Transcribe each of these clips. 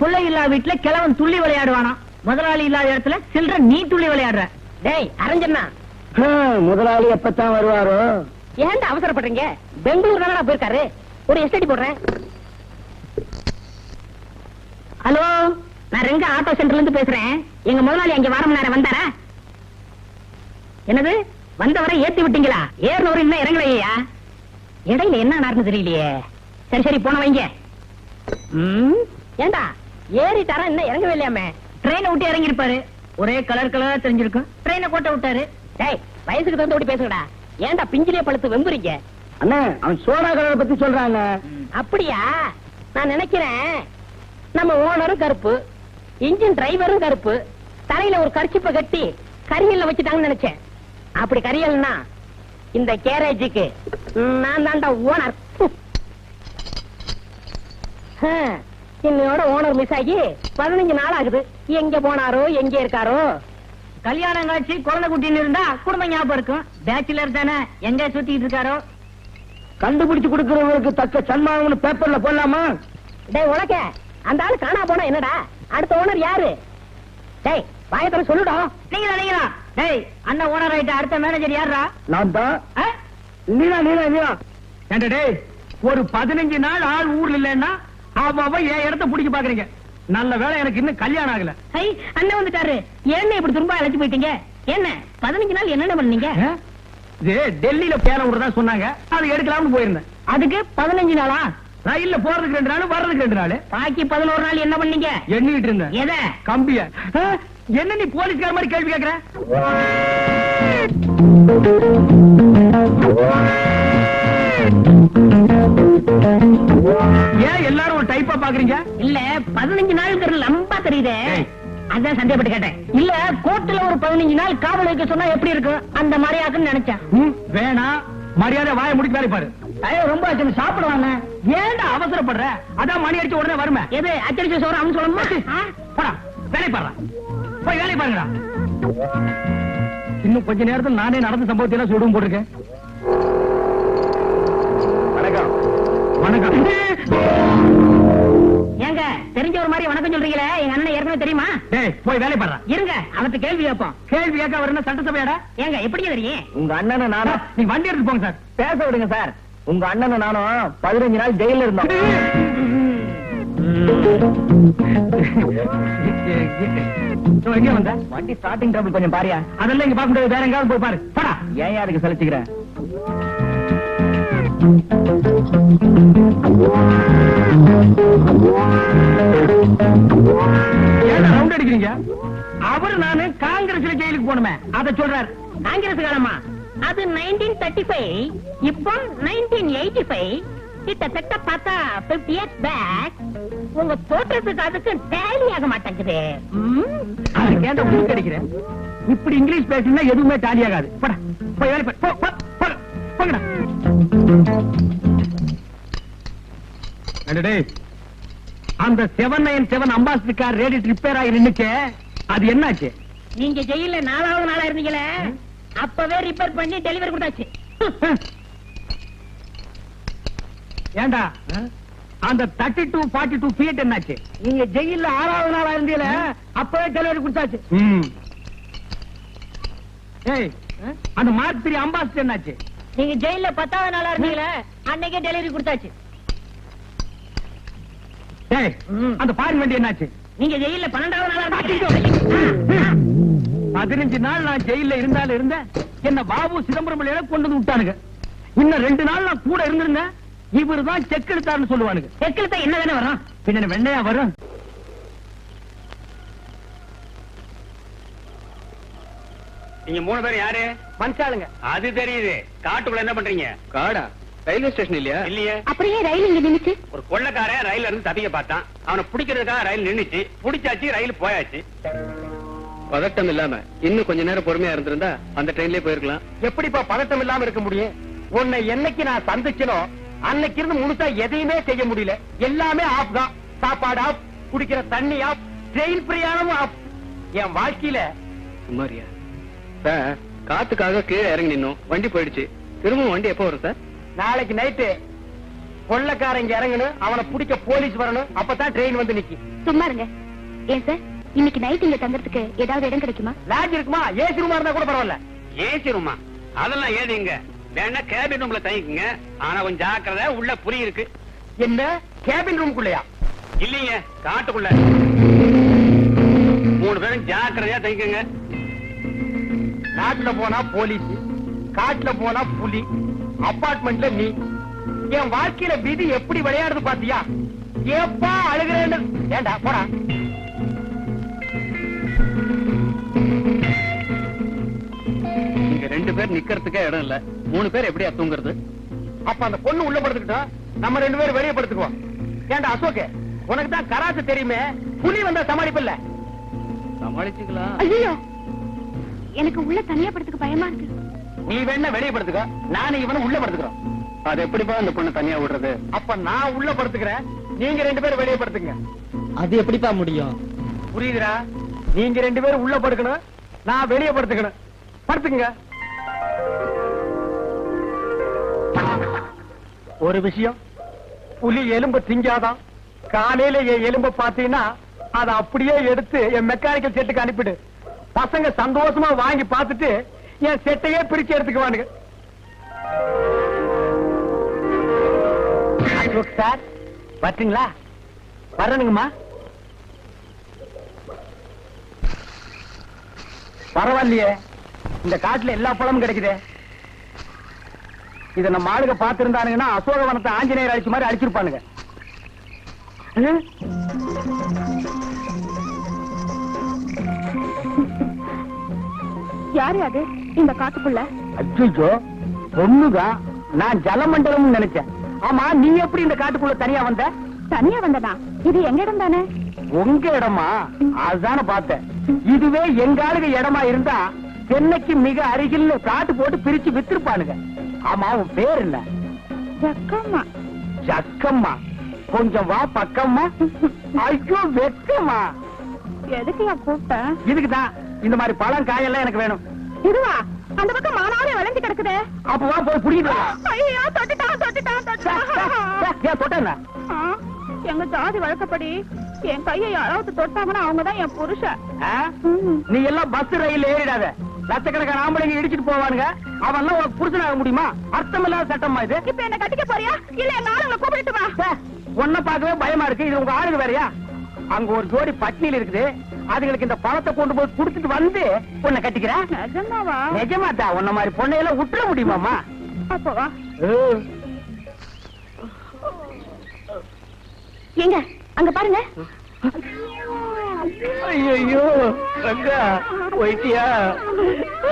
பிள்ளை இல்லாத வீட்டுல கிழவன் துள்ளி விளையாடுவானா? முதலாளி இல்லாத இடத்துல சில்ற நீ துள்ளி விளையாடுற. டேய் அரஞ்சண்ணா முதலாளி எப்பத்தான் வருவாரோ? ஏன்டா அவசரப்படுறீங்க? பெங்களூர் தானடா போயிருக்காரு? ஒரு எஸ்டடி போடுறேன். ஹலோ நான் ரெங்க ஆட்டோ சென்டர்ல இருந்து பேசுறேன். எங்க முதலாளி அங்க வாரம் நேரம் வந்தாரா? என்னது? வந்தவரை ஏத்தி விட்டீங்களா? ஏறினவரை இன்னும் இறங்கலையா? இடையில என்ன நடந்து தெரியலையே. சரி சரி போன வைங்க. ம், ஏண்டா? ஏறிட்டாரா இன்னும் இறங்கவே இல்லையாமே ட்ரெயினை விட்டு இறங்கி இருப்பாரு ஒரே கலர் கலரா தெரிஞ்சிருக்கும். ட்ரெயினை கோட்டை விட்டாரு. டேய் வயசுக்கு தகுந்த ஓடி பேசுங்கடா. ஏன்டா பிஞ்சிலே பழுத்து வெம்புறீங்க? அண்ணா அவன் சோடா கலரை பத்தி சொல்றாங்க அப்படியா? நான் நினைக்கிறேன் நம்ம ஓனரும் கருப்பு இன்ஜின் டிரைவரும் கருப்பு தலையில ஒரு கர்ச்சிப்பை கட்டி கரியல்ல வச்சுட்டாங்கன்னு நினைச்சேன். அப்படி கரியல்னா இந்த கேரேஜுக்கு நான் தான்டா ஓனர் இன்னையோட ஓனர் மிஸ் ஆகி பதினஞ்சு நாள் ஆகுது. எங்க போனாரோ எங்க இருக்காரோ? கல்யாணம் காட்சி குழந்தை குட்டின்னு இருந்தா குடும்பம் ஞாபகம் இருக்கும். பேச்சுலர் தானே எங்க சுத்திட்டு இருக்காரோ? கண்டுபிடிச்சு கொடுக்கறவங்களுக்கு தக்க சன்மானம்னு பேப்பர்ல போடலாமா? டேய் உனக்க அந்த ஆளு காணா போனா என்னடா? அடுத்த ஓனர் யாரு? டேய் வாயத்தர சொல்லுடா. நீங்களா நீங்களா? டேய் அண்ணன் ஓனர் ஆயிட்ட அடுத்த மேனேஜர் யாரா நான் தான். நீனா நீனா நீனா ஏண்டா டேய் ஒரு பதினஞ்சு நாள் ஆள் ஊர்ல இல்லைன்னா அவ என் இடத்த பிடிக்க பாக்குறீங்க நல்ல வேளை எனக்கு இன்னும் கல்யாணம் ஆகல. ஐ அண்ணன் வந்துட்டாரு. என்ன இப்படி திரும்ப அழைச்சு போயிட்டீங்க. என்ன பதினஞ்சு நாள் என்னென்ன பண்ணீங்க? இது டெல்லியில பேர விடுறதா சொன்னாங்க. அது எடுக்கலாம்னு போயிருந்தேன். அதுக்கு பதினஞ்சு நாளா? ரயில்ல போறதுக்கு ரெண்டு நாள் வர்றதுக்கு ரெண்டு நாள். பாக்கி பதினோரு நாள் என்ன பண்ணீங்க? எண்ணிட்டு இருந்தேன். எத? கம்பிய? என்ன நீ போலீஸ்கார மாதிரி கேள்வி கேக்குற தெரியுதே. அதான் சந்தேகப்பட்டு கேட்டேன். இல்ல கோர்ட்டுல ஒரு பதினஞ்சு நாள் காவல் வைக்க சொன்னா எப்படி இருக்கும்? அந்த மாதிரி ஆகுன்னு நினைச்சேன். ம், வேணாம் மரியாதை வாயை முடிக்க வேலை பாரு. ஐயோ ரொம்ப ஆச்சு சாப்பிடுவாங்க. ஏன்டா அவசரப்படுற? அதான் மணி அடிச்ச உடனே வருமே. எது அச்சடிச்ச சோறு அவன் சொல்லணுமா? போடா வேலை பாடுறா. போய் வேலை பாருங்கடா. இன்னும் கொஞ்ச நேரத்தில் நானே நடந்த சம்பவத்தை எல்லாம் சொல்லுவோம் போட்டிருக்கேன். வணக்கம். வணக்கம். மாதிரி வணக்கம் சொல்றீங்களே எங்க அண்ணன் ஏற்கனவே தெரியுமா? டேய் போய் வேலை பாடுறா. இருங்க அவர்ட்ட கேள்வி கேட்போம். கேள்வி கேட்க அவர் என்ன சட்டசபையாடா? ஏங்க எப்படிங்க தெரியும்? உங்க அண்ணனை நானும் நீ வண்டி எடுத்து போங்க சார். பேச விடுங்க சார். உங்க அண்ணனை நானும் பதினஞ்சு நாள் ஜெயில இருந்தோம். எங்க வந்த? வண்டி ஸ்டார்டிங் ட்ரபிள் கொஞ்சம் பாரியா. அதெல்லாம் இங்க பார்க்க முடியாது. வேற எங்கயாவது போய் பாரு. ஏன் ரவுண்ட் அடிக்கிறீங்க அவரு நானு காங்கிரஸ்ல ஜெயிலுக்கு சொல்றாரு. காங்கிரஸ் காலமா அது 1935 இப்போ 1985 கிட்டத்தட்ட பார்த்தா 50 இயர்ஸ் பேக் உங்க தோற்றத்துக்கு அதுக்கு டேலி ஆக மாட்டேங்குது. அதுக்கு இப்படி இங்கிலீஷ் பேசினா எதுவுமே டாலி ஆகாது. போய் வேலை போ. அந்த seven nine seven Ambassador car radiator repair ஆகி நின்னுச்சே அது என்னாச்சு? நீங்க ஜெயில நாலாவது நாளா இருந்தீங்களே அப்பவே ரிப்பேர் பண்ணி டெலிவரி கொடுத்தாச்சு. ஏண்டா அந்த thirty two forty two feet என்னாச்சு? நீங்க ஜெயில ஆறாவது நாளா இருந்தீல அப்பவே டெலிவரி கொடுத்தாச்சு. ஏய் அந்த மார்க் த்ரீ அம்பாசிடர் என்னாச்சு? நீங்க ஜெயில பத்தாவது நாளா இருந்தீங்களே அன்னைக்கே டெலிவரி கொடுத்தாச்சு. அந்த பாரின் வண்டி என்னாச்சு? நீங்க ஜெயில பன்னெண்டாவது நாளா பதினஞ்சு நாள் நான் ஜெயில இருந்தாலும் இருந்தேன் என்ன பாபு சிதம்பரம் பிள்ளையில கொண்டு வந்து விட்டானுங்க. இன்னும் ரெண்டு நாள் நான் கூட இருந்திருந்தேன். இவரு தான் செக் எடுத்தாருன்னு சொல்லுவானுங்க. செக்கில் தான் என்ன தானே வரும்? பின்ன வெண்ணையா வரும். நீங்க மூணு பேர் யாரு? மனுஷாளுங்க அது தெரியுது. காட்டுக்குள்ள என்ன பண்றீங்க? காடா? ரயில்வே ஸ்டேஷன் இல்லையா? இல்லையே. அப்படியே ரயில் இங்க நின்னுச்சு? ஒரு கொள்ளக்காரன் ரயில்ல இருந்து தப்பிக்க பார்த்தான். அவனை பிடிக்கிறதுக்காக ரயில் நின்னுச்சு. பிடிச்சாச்சு ரயில் போயாச்சு. பதட்டம் இல்லாம இன்னும் கொஞ்ச நேரம் பொறுமையா இருந்திருந்தா அந்த ட்ரெயின்லயே போயிருக்கலாம். எப்படிப்பா பதட்டம் இல்லாம இருக்க முடியும்? உன்னை என்னைக்கு நான் சந்திச்சனோ அன்னைக்கு இருந்து முழுசா எதையுமே செய்ய முடியல. எல்லாமே ஆப் தான். சாப்பாடு ஆப் குடிக்கிற தண்ணி ஆப் ட்ரெயின் பிரயாணமும் ஆப் என் வாழ்க்கையில சுமாரியா சார் காத்துக்காக கீழே இறங்கி நின்னோம். வண்டி போயிடுச்சு. திரும்பவும் வண்டி எப்போ வரும் சார்? நாளைக்கு நைட்டு கொள்ளக்காரங்க இறங்கணும். அவனை பிடிக்க போலீஸ் வரணும். அப்பதான் ட்ரெயின் வந்து நிக்கி. சும்மா இருங்க. ஏன் சார்? இன்னைக்கு நைட் இங்க தங்கறதுக்கு ஏதாவது இடம் கிடைக்குமா? லாட்ஜ் இருக்குமா? ஏசி ரூமா இருந்தா கூட பரவாயில்ல. ஏசி ரூமா அதெல்லாம் ஏதிங்க வேணா கேபின் ரூம்ல தங்கிக்குங்க. ஆனா கொஞ்சம் ஜாக்கிரதை உள்ள புரி இருக்கு. என்ன? கேபின் ரூமுக்குள்ளயா இல்லீங்க காட்டுக்குள்ள. மூணு பேரும் ஜாக்கிரதையா தங்கிக்கங்க. நாட்டுல போனா போலீஸ் காட்டுல போனா புலி அபார்ட்மெண்ட்ல நீ. என் வாழ்க்கையில விதி எப்படி விளையாடுது பாத்தியா? ஏப்பா அழுகிறேன்னு. ஏண்டா போடா. இங்க ரெண்டு பேர் நிக்கிறதுக்கே இடம் இல்ல. மூணு பேர் எப்படியா தூங்குறது? அப்ப அந்த பொண்ணு உள்ள படுத்துக்கிட்டோம் நம்ம ரெண்டு பேரும் வெளியே படுத்துக்குவோம். ஏண்டா அசோக் உனக்கு தான் கராத்து தெரியுமே? புலி வந்தா சமாளிப்பில்ல? சமாளிச்சுக்கலாம். ஐயோ எனக்கு உள்ள தனியா படத்துக்கு பயமா இருக்கு. நீ வேணா வெளியே படுத்துக்க. நானும் இவனும் உள்ள படுத்துக்கிறோம். அது எப்படிப்பா அந்த பொண்ணு தனியா விடுறது? அப்ப நான் உள்ள படுத்துக்கிறேன். நீங்க ரெண்டு பேரும் வெளியே படுத்துங்க. அது எப்படிப்பா முடியும்? புரியுதுடா? நீங்க ரெண்டு பேரும் உள்ள படுக்கணும். நான் வெளியே படுத்துக்கணும். படுத்துங்க ஒரு விஷயம் புலி எலும்பு திங்காதான். காலையில என் எலும்ப பாத்தீங்கன்னா அதை அப்படியே எடுத்து என் மெக்கானிக்கல் செட்டுக்கு அனுப்பிடு. பசங்க சந்தோஷமா வாங்கி பார்த்துட்டு என் செட்டையே பிரிச்சு எடுத்துக்குவானுங்க. சார் வரட்டுங்களா? வரணுங்கம்மா. பரவாயில்லையே. இந்த காட்டுல எல்லா பழமும் கிடைக்குதே. இத நம்ம ஆளுங்க பாத்திருந்தானுங்கன்னா அசோகவனத்தை ஆஞ்சநேயர் அழிச்ச மாதிரி அழிச்சிருப்பானுங்க யாரு அது? இந்த காட்டுக்குள்ள? அச்சோ பொண்ணுதான் நான் ஜலமண்டலம் நினைச்சேன். ஆமா நீ எப்படி இந்த காட்டுக்குள்ள தனியா வந்த? தனியா வந்தனா இது எங்க இடம் தானே? உங்க இடமா? அதுதானே பார்த்தேன். இதுவே எங்க ஆளுங்க இடமா இருந்தா சென்னைக்கு மிக அருகில் காட்டு போட்டு பிரிச்சு வித்திருப்பானுங்க. ஆமா உன் பேர் என்ன? ஜக்கம்மா ஜக்கம்மா. கொஞ்சம் வா பக்கம்மா. ஐயோ வெக்கம்மா எதுக்கு கூப்பிட்ட? இதுக்குதான் இந்த மாதிரி பழம் காயெல்லாம் எனக்கு வேணும். இதுவா அந்த பக்கம் மானாவே விளைஞ்சு கிடக்குதே. அப்ப வா போய் புடிக்கிட்டு. ஐயோ தொட்டுட்டான் தொட்டுட்டான் சே, சே, சே, ஏன் தொட்ட என்ன? ஆ, எங்க ஜாதி வழக்கப்படி என் கையை யாராவது தொட்டாங்கன்னா அவங்கதான் என் புருஷன். நீ எல்லாம் பஸ் ரயில் ஏறிடாத. லட்சக்கணக்கான ஆம்பளைங்க இடிச்சிட்டு போவானுங்க. உனக்கு புருஷனாக முடியுமா? அர்த்தம் இல்லாத சட்டமா இது. இப்ப என்ன கட்டிக்க போறியா? இல்ல எங்க ஆளுங்களை கூப்பிட்டு வா. சே, உன்னை பார்க்கவே பயமா இருக்கு. இது உங்க ஆளுங்க வேறயா? அங்க ஒரு ஜோடி பட்னியில் இருக்குது. அதுங்களுக்கு இந்த பழத்தை கொண்டு போய் குடுத்துட்டு வந்து உன்னை கட்டிக்கிறேன் நிஜமாவா? நிஜமாத்தா உன்ன மாதிரி பொண்ணையெல்லாம் விட்டுற முடியுமாமா அப்ப வா. ஏங்க அங்க பாருங்க. ஐயோ ரங்கா போயிட்டியா?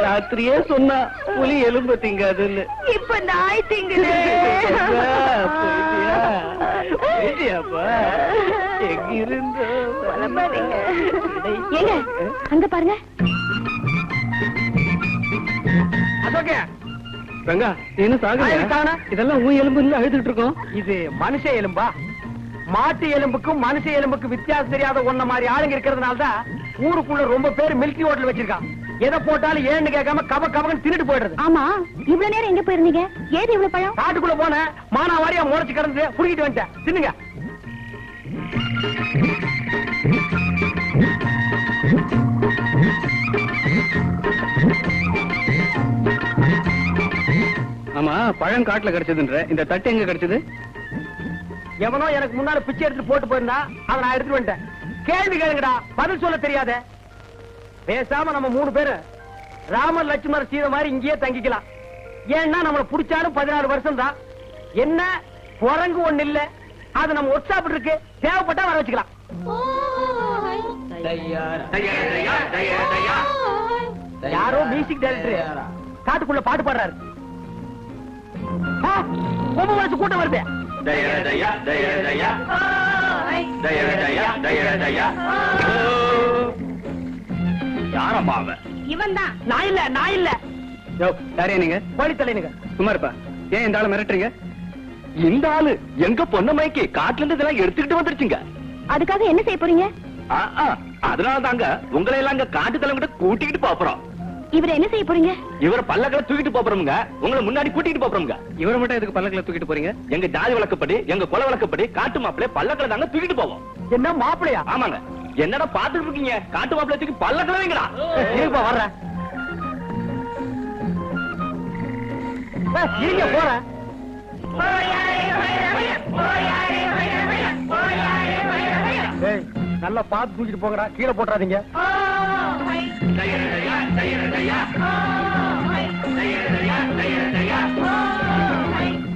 ராத்திரியே சொன்னா புலி எலும்பு திங்காதுன்னு. இப்ப நாய் திங்குது. போயிட்டியா? அங்க பாருங்க. ரங்கா என்ன? இதெல்லாம் உன் எலும்பு இல்ல அழுதுட்டு இருக்கோம். இது மனுஷ எலும்பா? மாட்டு எலும்புக்கும் மனுஷ எலும்புக்கும் வித்தியாசம் தெரியாத ஒன்ன மாதிரி ஆளுங்க இருக்கிறதுனால தான் ஊருக்குள்ள ரொம்ப பேர் மில்கி ஹோட்டல் வச்சிருக்கான். எதை போட்டாலும் ஏன்னு கேட்காம கப கபகன்னு தின்னுட்டு போயிடுறது. ஆமா இவ்வளவு நேரம் எங்க போயிருந்தீங்க? ஏது இவ்வளவு பழம்? காட்டுக்குள்ள போன மானாவாரியா முளைச்சு கிடந்து புடிக்கிட்டு வந்துட்டேன். தின்னுங்க. ஆமா பழம் காட்டுல கிடைச்சதுன்ற. இந்த தட்டு எங்க கிடைச்சது? எவனோ எனக்கு முன்னால பிச்சை எடுத்துட்டு போட்டு போயிருந்தா அதை நான் எடுத்துட்டு வந்துட்டேன். கேள்வி கேளுங்கடா பதில் சொல்ல தெரியாத. பேசாம நம்ம மூணு பேரு ராமர் லட்சுமணர் சீதை மாதிரி இங்கேயே தங்கிக்கலாம். ஏன்னா நம்மள புடிச்சாலும் பதினாலு வருஷம் தான் என்ன? குரங்கு ஒண்ணு இல்ல. அது நம்ம ஒர்க் ஷாப் இருக்கு. தேவைப்பட்டா வர வச்சுக்கலாம். யாரோ மியூசிக் டைரக்டர் காட்டுக்குள்ள பாட்டு பாடுறாரு. ஆ, கொம்பு வயசு கூட்டம் வருது. தயா, தயா, தயா. தயா, தயா, தயா, தயா. யாரம்மா அவன் இவன் தான் நான் இல்ல நான் இல்ல. யோ யாரே நீங்க? கோழி தலைனுங்க சும்மா இருப்பா. ஏன் இந்த ஆளை மிரட்டுறீங்க? இந்த ஆளு எங்க பொண்ணமைக்கு காட்டுல இருந்து இதெல்லாம் எடுத்துக்கிட்டு வந்துருச்சுங்க. அதுக்காக என்ன செய்ய போறீங்க? அதனால தாங்க உங்களை எல்லாம் அங்க காட்டு தலைவங்கிட்ட கூட்டிக்கிட்டு போறோம். இவரை என்ன செய்ய போறீங்க? இவர பல்லக்களை தூக்கிட்டு போறோமுங்க. உங்களை முன்னாடி கூட்டிட்டு போறோமுங்க. இவரை மட்டும் எதுக்கு பல்லக்கில் தூக்கிட்டு போறீங்க? எங்க ஜாதி வழக்கப்படி எங்க குல வழக்கப்படி காட்டு மாப்பிள்ளை பல்லக்களை தாங்க தூக்கிட்டு போவோம். என்ன மாப்பிளையா ஆமாங்க. என்னடா பாத்துட்டு இருக்கீங்க காட்டு மாப்பிள்ளை தூக்கி பல்லக்களை வைங்கடா இருப்பா வர்றேன் இருங்க டேய், நல்லா பார்த்து தூக்கிட்டு போங்கடா. கீழே போட்டுறாதீங்க.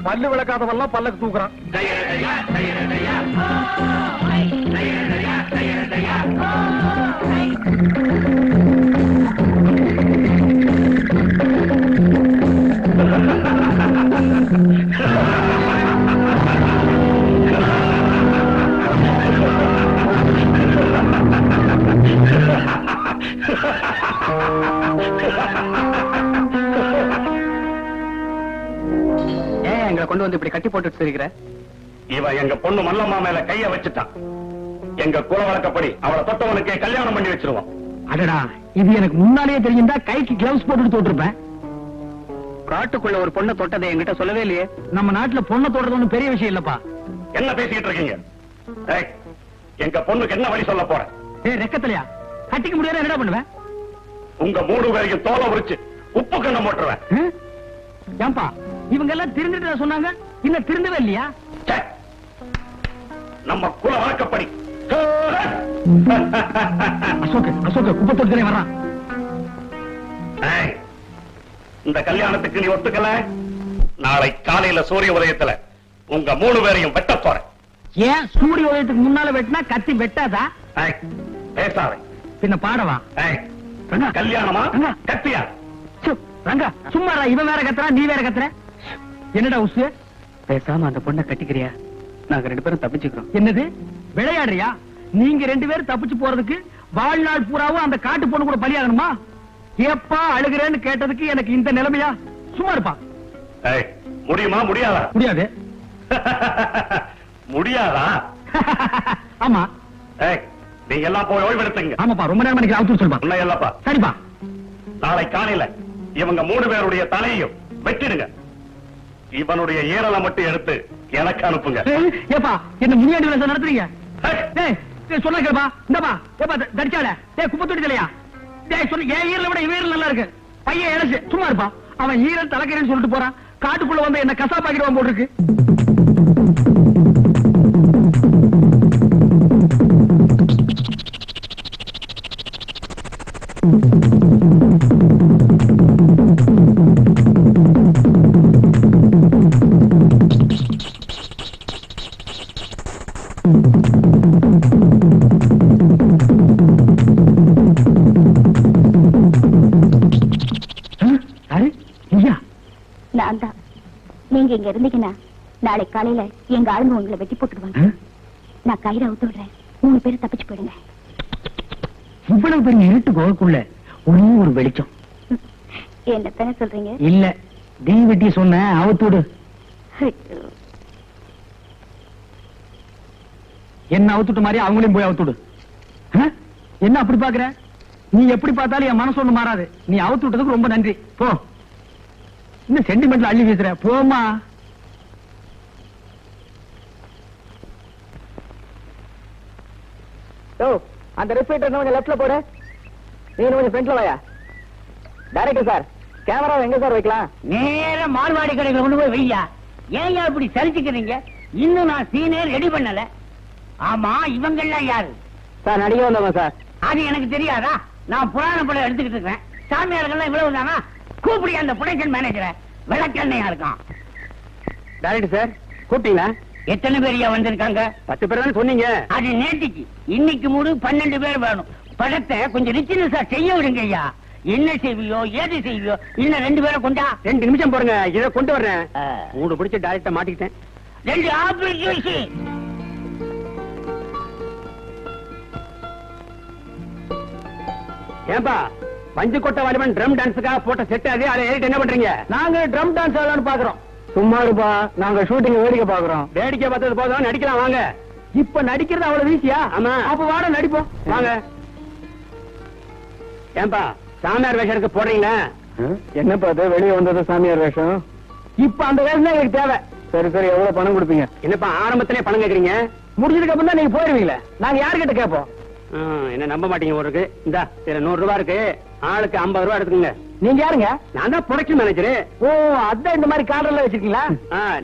பல்லு விளக்காதவெல்லாம் பல்லக்கு தூக்குறான் கொண்டு வந்து இப்படி கட்டி போட்டுட்டு இருக்கிற இவன் எங்க பொண்ணு மல்லம்மா மேல கைய வச்சுட்டான் எங்க குல வழக்கப்படி அவளை தொட்டவனுக்கே கல்யாணம் பண்ணி வச்சிருவோம். அடடா இது எனக்கு முன்னாலேயே தெரிஞ்சிருந்தா கைக்கு கிளவுஸ் போட்டுட்டு தோட்டிருப்பேன் காட்டுக்குள்ள ஒரு பொண்ணை தொட்டதை என்கிட்ட சொல்லவே இல்லையே. நம்ம நாட்டுல பொண்ணை தொடுறது ஒண்ணும் பெரிய விஷயம் இல்லப்பா. என்ன பேசிக்கிட்டு இருக்கீங்க? எங்க பொண்ணுக்கு என்ன வழி சொல்ல போற? ஏய் ரெக்கத்திலையா? கட்டிக்க முடியாத என்னடா பண்ணுவேன்? உங்க மூணு பேரையும் தோலை உரிச்சு உப்பு கண்ணம் போட்டுருவேன்? ஏன்பா இவங்க எல்லாம் திருந்துட்டு சொன்னாங்க? இன்னும் திருந்தவே இல்லையா. நம்ம குல வழக்கப்படி. அசோக் அசோக் குப்பை தொட்டுனே வர்றான் இந்த கல்யாணத்துக்கு நீ ஒத்துக்கல? நாளை காலையில சூரிய உதயத்துல உங்க மூணு பேரையும் வெட்ட போறேன். ஏன் சூரிய உதயத்துக்கு முன்னால வெட்டினா கத்தி வெட்டாதா? பேசாதே. பின்ன பாடவா. கல்யாணமா. கத்தியா? ரங்கா சும்மா இவன் வேற கத்துறான் நீ வேற கத்துற. என்னடா உசு பேசாம அந்த பொண்ணை கட்டிக்கிறியா? நாங்க ரெண்டு பேரும் தப்பிச்சுக்கிறோம். என்னது? விளையாடுறியா? நீங்க ரெண்டு பேரும் தப்பிச்சு போறதுக்கு வாழ்நாள் பூராவும் அந்த காட்டு பொண்ணு கூட பலியாகணுமா? ஏப்பா அழுகிறேன்னு கேட்டதுக்கு எனக்கு இந்த நிலைமையா? சும்மா இருப்பா. ஏய், முடியுமா? முடியாதா? முடியாது. முடியாதா? ஆமா. ஏய், நீங்க எல்லாம் போய் ஓய்வெடுத்துங்க. ஆமாப்பா ரொம்ப நேரம் எனக்கு அவுத்து சொல்லுப்பா. உன்னை இல்லப்பா சரிப்பா. நாளை காலையில இவங்க மூணு பேருடைய தலையையும் வெட்டிடுங்க. இவனுடைய ஈரலை மட்டும் எடுத்து எனக்கு அனுப்புங்க. ஏப்பா என்ன முனியாண்டி வேலை நடத்துறீங்க? சொன்னா கேப்பா இந்தப்பா ஏப்பா தடிச்சால டேய் குப்பை தொட்டி தலையா? டேய் சொல்லு ஏன் ஈரல விட இவன் நல்லா இருக்கு. பையன் இழச்சு சும்மா இருப்பா. அவன் ஈரல் தலைக்கிறேன்னு சொல்லிட்டு போறான். காட்டுக்குள்ள வந்து என்ன கசா பாக்கிடுவான் போட்டுருக்கு. நீங்க இங்க இருந்தீங்கன்னா நாளை காலையில எங்க ஆளுங்க உங்களை வெட்டி போட்டுடுவாங்க. நான் கயிறு அவுத்து விடுறேன். மூணு பேரும் தப்பிச்சு போயிடுங்க. இவ்வளவு பெரிய இருட்டு குகைக்குள்ள ஒரே ஒரு வெளிச்சம். என்னத்தானே சொல்றீங்க? இல்ல தீ வெட்டி சொன்ன அவுத்துடு ஐயோ. என்ன அவுத்துட்டு மாதிரி அவங்களையும் போய் அவுத்துடு? என்ன அப்படி பாக்குற நீ எப்படி பார்த்தாலும் என் மனசு ஒண்ணு மாறாது. நீ அவுத்து விட்டதுக்கு ரொம்ப நன்றி. போ. இன்னும் சென்டிமெண்ட்ல அள்ளி வீசுற. போமா அந்த ரெஸ்பிரேட்டர் கொஞ்சம் லெஃப்ட்ல போடு. நீ கொஞ்சம் ஃப்ரண்ட்ல வாயா. டைரக்டர் சார் கேமரா எங்க சார் வைக்கலாம்? நேர மால்வாடி கடைகளை கொண்டு போய் வையா. ஏன் இப்படி சரிச்சுக்கிறீங்க இன்னும் நான் சீனே ரெடி பண்ணல. ஆமா இவங்க எல்லாம் யாரு? சார் நடிக்க வந்தவங்க சார் அது எனக்கு தெரியாதா? நான் புராண படம் எடுத்துக்கிட்டு இருக்கேன். சாமியார்கள்லாம் இவ்வளவு தானா கூப்பிடி அந்த ப்ரொடக்ஷன் மேனேஜரை விளக்கண்ணையா இருக்கான் டைரக்டர் சார் கூப்பிட்டீங்களா? எத்தனை பேரியா வந்திருக்காங்க? பத்து பேர் தானே சொன்னீங்க. அது நேற்றுக்கு இன்னைக்கு மூடு பன்னெண்டு பேர் வேணும். படத்தை கொஞ்சம் ரிச்சினஸா செய்ய விடுங்க ஐயா. என்ன செய்வியோ ஏது செய்வியோ இன்னும் ரெண்டு பேரை கொண்டா? ரெண்டு நிமிஷம் போடுங்க இதை கொண்டு வர்றேன். மூணு பிடிச்ச டைரக்டா மாட்டிக்கிட்டேன். ரெண்டு ஆப்ளிகேஷன் ஏன்பா? பஞ்சு கொட்டை வாலிபன் ட்ரம் டான்ஸுக்காக போட்ட செட் அது அதை ஏறிட்டு என்ன பண்றீங்க? நாங்க ட்ரம் டான்ஸ் ஆடலாம்னு பாக்குறோம். சும்மா இருப்பா நாங்க ஷூட்டிங் வேடிக்கை பாக்குறோம். வேடிக்கை பார்த்தது போதும் நடிக்கலாம் வாங்க. இப்ப நடிக்கிறது அவ்வளவு வீசியா ஆமா. அப்ப வாட நடிப்போம். வாங்க. ஏன்பா சாமியார் வேஷம் போடுறீங்க என்னப்பா அது வெளியே வந்தது சாமியார் வேஷம்? இப்ப அந்த வேஷம் தான் எனக்கு தேவை. சரி சரி எவ்வளவு பணம் கொடுப்பீங்க? என்னப்பா ஆரம்பத்திலே பணம் கேக்குறீங்க? முடிஞ்சதுக்கு அப்புறம் தான் நீங்க போயிருவீங்களே. நாங்க யார்கிட்ட கேட்போம்? என்ன நம்ப மாட்டீங்க ஒரு இருக்கு. இந்த இதுல நூறு ரூபாய் இருக்கு. ஆளுக்கு ஐம்பது ரூபாய் எடுத்துக்கோங்க. நீங்க யாருங்க? நான் தான் ப்ரொடக்ஷன் மேனேஜர் ஓ அதான் இந்த மாதிரி கார்டர்ல வச்சிருக்கீங்களா?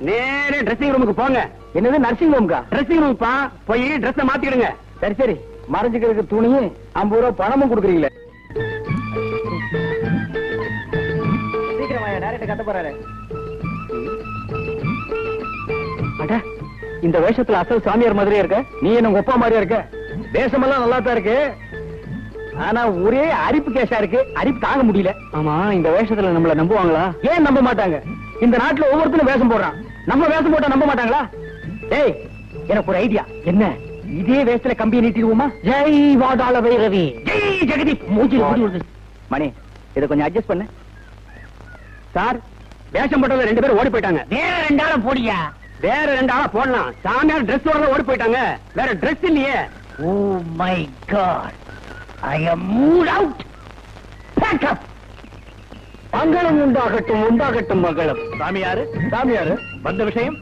நேரே ட்ரெஸ்ஸிங் ரூமுக்கு போங்க. என்னது நர்சிங் ஹோம்கா ட்ரெஸ்ஸிங் ரூம்ப்பா போய் ட்ரெஸ்ஸ மாத்திக்கிடுங்க சரி சரி. மறைஞ்சுக்கிறதுக்கு துணியும் ஐம்பது ரூபா பணமும் கொடுக்குறீங்களே. கத்த போறாரு. இந்த வேஷத்துல அசல் சாமியார் மாதிரியே இருக்க? நீ என்ன உங்க அப்பா மாதிரியா இருக்க? வேஷமெல்லாம் நல்லா தான் இருக்கு. ஆனா ஒரே அரிப்பு கேஷா இருக்கு. அரிப்பு தாங்க முடியல. ஆமா இந்த வேஷத்துல நம்மள நம்புவாங்களா? ஏன் நம்ப மாட்டாங்க? இந்த நாட்டுல ஒவ்வொருத்தரும் வேஷம் போடுறான். நம்ம வேஷம் போட்டா நம்ப மாட்டாங்களா? டேய் எனக்கு ஒரு ஐடியா என்ன? இதே வேஷத்துல கம்பியை நீட்டிடுவோமா? ஜெய் வாடாள வைரவி ஜெய் ஜெகதீப். மூஞ்சி. மணி இத கொஞ்சம் அட்ஜஸ்ட் பண்ணு. சார் வேஷம் போட்டவங்க ரெண்டு பேரும் ஓடி போயிட்டாங்க. வேற ரெண்டு ஆளை போடியா? வேற ரெண்டு ஆளா போடலாம். சாமியார் ட்ரெஸ் ஓட ஓடி போயிட்டாங்க. வேற ட்ரெஸ் இல்லையே. ஓ my God I am mood out pack up மங்களம் உண்டாகட்டும் உண்டாகட்டும் மங்களம் சாமியாரு? சாமியாரு? வந்த விஷயம்?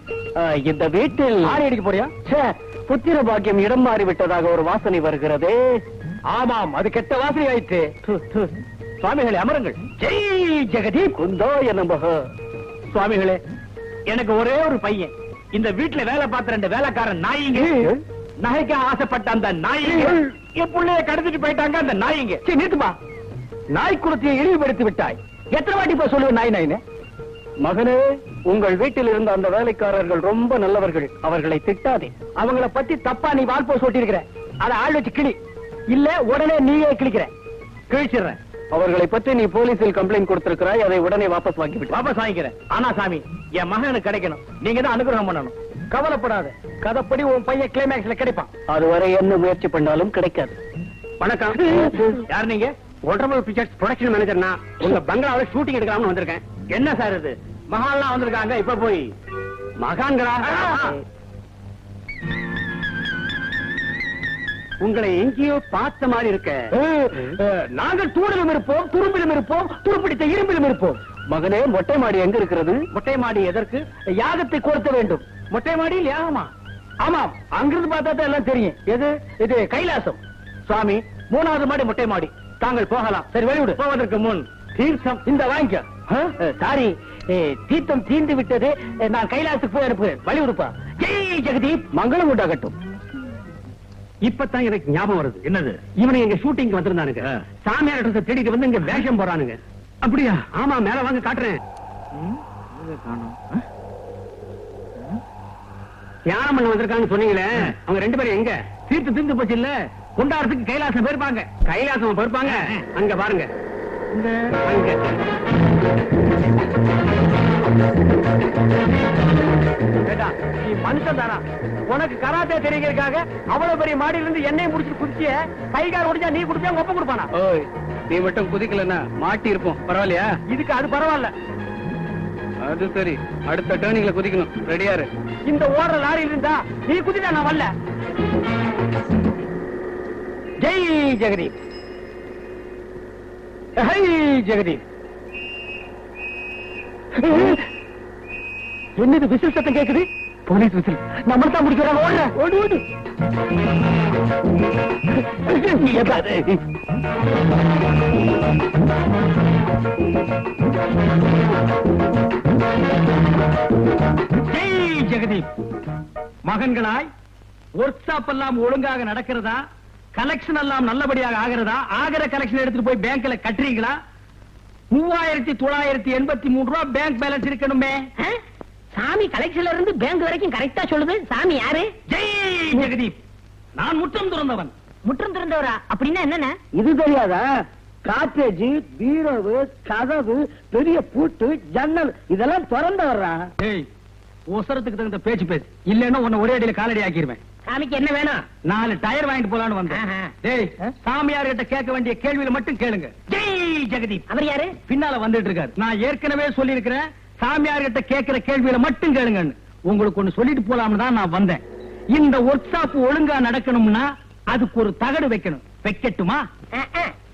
இந்த வீட்டில் ஆணி அடிக்க போறியா? சே புத்திர பாக்கியம் இடம் மாறி விட்டதாக ஒரு வாசனை வருகிறது. ஆமாம் அது கெட்ட வாசனை ஆயிற்று. சுவாமிகளே அமருங்கள். ஜெய் ஜெகதீப். குந்தோ நமக சுவாமிகளே எனக்கு ஒரே ஒரு பையன். இந்த வீட்டுல வேலை பார்த்த ரெண்டு வேலைக்காரன் நாயிங்க நகைக்க ஆசைப்பட்ட அந்த நாயிங்க என் புள்ளைய கடத்திட்டு போயிட்டாங்க அந்த நாயிங்க சரி நிறுத்துமா நாய் குலத்தையை இழிவுபடுத்தி விட்டாய். எத்தனை வாட்டி போய் சொல்லுவேன் நாய் நாயின்னு? மகனே உங்கள் வீட்டில் இருந்த அந்த வேலைக்காரர்கள் ரொம்ப நல்லவர்கள். அவர்களை திட்டாதே. அவங்கள பத்தி தப்பா நீ வால்போ சொல்லிருக்கிற அத ஆள் வச்சு கிளி. இல்ல உடனே நீயே கிழிக்கிற. கிழிச்சிடுறேன் அவர்களை பற்றி நீ போலீசில் கம்ப்ளைண்ட் கொடுத்திருக்கிறாய். அதை உடனே வாபஸ் வாங்கிவிட்டு வாபஸ் வாங்கிக்கிறேன். ஆனா சாமி என் மகனுக்கு கிடைக்கணும். நீங்க தான் அனுகிரகம் பண்ணணும். கவலைப்படாத. கதைப்படி உன் பையன் கிளைமேக்ஸ்ல கிடைப்பான். அதுவரை என்ன முயற்சி பண்ணாலும் கிடைக்காது. வணக்கம். யார் நீங்க? ஒன்றமல் பிக்சர்ஸ் ப்ரொடக்ஷன் மேனேஜர்னா உங்க பங்களாவில ஷூட்டிங் எடுக்கலாம்னு வந்திருக்கேன். என்ன சார் இது? மகான்லாம் வந்திருக்காங்க இப்ப போய். மகான்களா? உங்களை எங்கேயோ பார்த்த மாதிரி இருக்க. நாங்கள் தூணிலும் இருப்போம் துரும்பிலும் இருப்போம் துருப்பிடித்த இரும்பிலும் இருப்போம். மகனே மொட்டை மாடி எங்க இருக்கிறது? மொட்டை மாடி எதற்கு? யாகத்தை கொடுத்த வேண்டும். மொட்டை மாடியில் யாகமா ஆமாம் அங்கிருந்து பார்த்தா தான் எல்லாம் தெரியும். எது? இது கைலாசம். சுவாமி மூணாவது மாடி மொட்டை மாடி. தாங்கள் போகலாம். சரி வெளிவிடு போவதற்கு முன் தீர்த்தம் இந்த வாங்கிக்க சாரி. தீர்த்தம் தீர்ந்து விட்டது நான் கைலாசத்துக்கு போய் அனுப்புகிறேன். வழி விடுப்பா ஜெய் ஜெகதீப். மங்களம் உண்டாகட்டும். இப்பதான் எனக்கு ஞாபகம் வருது. என்னது? இவனை எங்க ஷூட்டிங் வந்திருந்தானுங்க. சாமியார் அட்ரஸ் தேடிட்டு வந்து இங்க வேஷம் போறானுங்க அப்படியா? ஆமா மேல வாங்க காட்டுறேன். தியானம் பண்ண வந்திருக்கான்னு சொன்னீங்களே அவங்க ரெண்டு பேரும் எங்க? தீர்த்து தீர்ந்து போச்சு இல்ல? கொண்டாடுறதுக்கு கைலாசம் போயிருப்பாங்க. கைலாசம் போயிருப்பாங்க. அங்க பாருங்க. நீ மனுஷன் தானா? உனக்கு கராத்தே தெரியுங்கிறதுக்காக அவ்வளவு பெரிய மாடியில இருந்து எண்ணெய் முடிச்சு குதிச்சிய கைகார ஒடிச்சா நீ குடிச்சா ஒப்ப கொடுப்பானா? நீ மட்டும் குதிக்கலன்னா மாட்டி இருப்போம். பரவாயில்லையா? இதுக்கு அது பரவாயில்ல. அது சரி. அடுத்த டேர்னிங்ல குதிக்கணும். ரெடியாரு இந்த ஓடுற லாரியில் இருந்தா நீ குதிட்டா நான் வரல. ஜெய் ஜெகதீப். ஹை ஜெகதீப். என்னது விசில் சத்தம் கேக்குது? Police whistle. நம்ம தான் முடிக்கிறாங்க ஓடுற ஓடு ஓடு. ஜெகதீப். மகன்களாய் ஒர்க் ஷாப் எல்லாம் ஒழுங்காக நடக்கிறதா? கலெக்ஷன் எல்லாம் நல்லபடியாக ஆகிறதா? ஆகிற கலெக்ஷன் எடுத்துட்டு போய் பேங்க்ல கட்டுறீங்களா? மூவாயிரத்தி தொள்ளாயிரத்தி எண்பத்தி மூணு ரூபாய் பேங்க் பேலன்ஸ் இருக்கணுமே? சாமி கலெக்ஷன்ல இருந்து பேங்க் வரைக்கும் கரெக்டா சொல்லுது. சாமி யாரு? ஜெய் ஜெகதீப். நான் முற்றம் துறந்தவன். முற்றம் திறந்தவரா? அப்படின்னா என்னென்ன? இது தெரியாதா? காற்றேஜ் பீரோவு கதவு பெரிய பூட்டு ஜன்னல் இதெல்லாம் திறந்து வர்றா ஏய் ஒசரத்துக்கு தகுந்த பேச்சு பேசு. இல்லன்னா உன்னை ஒரே அடியில காலடி ஆக்கிருவேன். சாமிக்கு என்ன வேணும்? நாலு டயர் வாங்கிட்டு போலான்னு வந்தேன். ஆஹா. டேய் சாமியார் கிட்ட கேட்க வேண்டிய கேள்வியில மட்டும் கேளுங்க. ஜெய் ஜெகதீப். அவர் யாரு? பின்னால வந்துட்டு இருக்காரு. நான் ஏற்கனவே சொல்லியிருக்கிறேன் சாமியார் கிட்ட கேட்கிற கேள்வியில மட்டும் கேளுங்கன்னு. உங்களுக்கு ஒண்ணு சொல்லிட்டு போலாம்னு தான் நான் வந்தேன். இந்த ஒர்க் ஷாப் ஒழுங்கா நடக்கணும்னா அதுக்கு ஒரு தகடு வைக்கணும். வைக்கட்டுமா.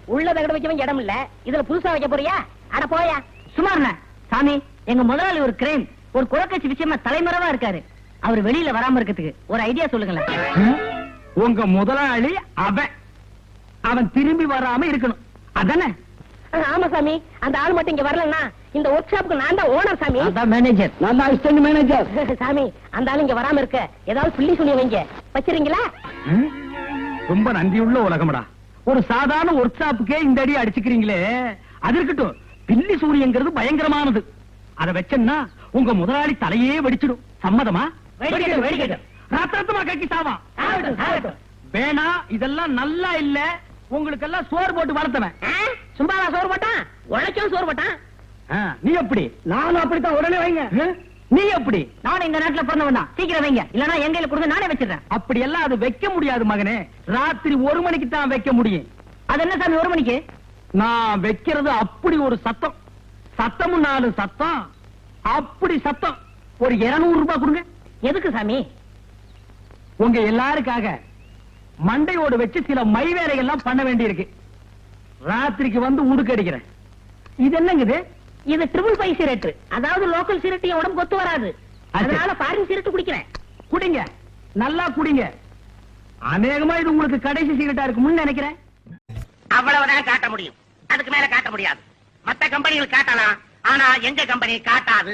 உள்ள தகடு வைக்கவும் இடம் இல்ல. இதுல புதுசா வைக்க போறியா? அட போயா. சுமார்ண்ண. சாமி எங்க முதலாளி ஒரு கிரைம் ஒரு குலக்கட்சி விஷயமா தலைமறைவா இருக்காரு. அவர் வெளியில வராம இருக்கிறதுக்கு ஒரு ஐடியா சொல்லுங்களேன்? உங்க முதலாளி அவன். அவன் திரும்பி வராம இருக்கணும். அதானே? ஆமா சாமி அந்த ஆள் மட்டும் இங்க வரலன்னா இந்த ஒர்க் ஷாப்புக்கு நான் தான் ஓனர் சாமி. அதான் மேனேஜர் நான் தான் அசிஸ்டன்ட் மேனேஜர் சாமி அந்த ஆள் இங்க வராம இருக்க ஏதாவது சொல்லி சொல்லி வைங்க. வச்சிருங்களா? ரொம்ப நன்றியுள்ள உலகம்டா. ஒரு சாதாரண ஒர்க் ஷாப்புக்கே இந்த அடி அடிச்சுக்கிறீங்களே. அது இருக்கட்டும். பில்லி சூரியங்கிறது பயங்கரமானது. அத வச்சேன்னா உங்க முதலாளி தலையே வெடிச்சிடும். சம்மதமா? வெடிக்கட்டும், வெடிக்கட்டும். ரத்தரத்தமா சாகட்டும், சாகட்டும். வேணா இதெல்லாம் நல்லா இல்ல. உங்களுக்கு எல்லாம் சோறு போட்டு வளர்த்தவன்? சும்மாவா சோறு போட்டான் உழைச்சும் சோறு போட்டான் நீ எப்படி? நானும் அப்படித்தான் உடனே வைங்க. நீ எப்படி? நானும் இந்த நாட்டுல பிறந்தவன் தான். சீக்கிரம் வைங்க. இல்லனா எங்க கையில கொடுங்க நானே வச்சிடுறேன். அப்படி எல்லாம் அது வைக்க முடியாது மகனே. ராத்திரி ஒரு மணிக்கு தான் வைக்க முடியும். அது என்ன சாமி ஒரு மணிக்கு? நான் வைக்கிறது அப்படி ஒரு சத்தம். சத்தமும் நாலு சத்தம். அப்படி சத்தம். ஒரு 200 ரூபாய் கொடுங்க. எதுக்கு சாமி? உங்க எல்லாருக்காக மண்டையோடு வச்சு சில மை வேலைகள்லாம் பண்ண வேண்டியிருக்கு. ராத்திரிக்கு வந்து உடுக்கடிக்கிறேன் இது என்னங்குது? இது ட்ரிபிள் பை சிரட்டு. அதாவது லோக்கல் சிரட்டு என் உடம்பு கொத்து வராது. அதனால ஃபாரின் சிரட்டு குடிக்கிறேன். குடிங்க. நல்லா குடிங்க. அநேகமா இது உங்களுக்கு கடைசி சிகரெட்டா இருக்கும்னு நினைக்கிறேன். அவ்வளவுதான் காட்ட முடியும். அதுக்கு மேல காட்ட முடியாது. மத்த கம்பெனிகள் காட்டலாம். ஆனா எங்க கம்பெனி காட்டாது.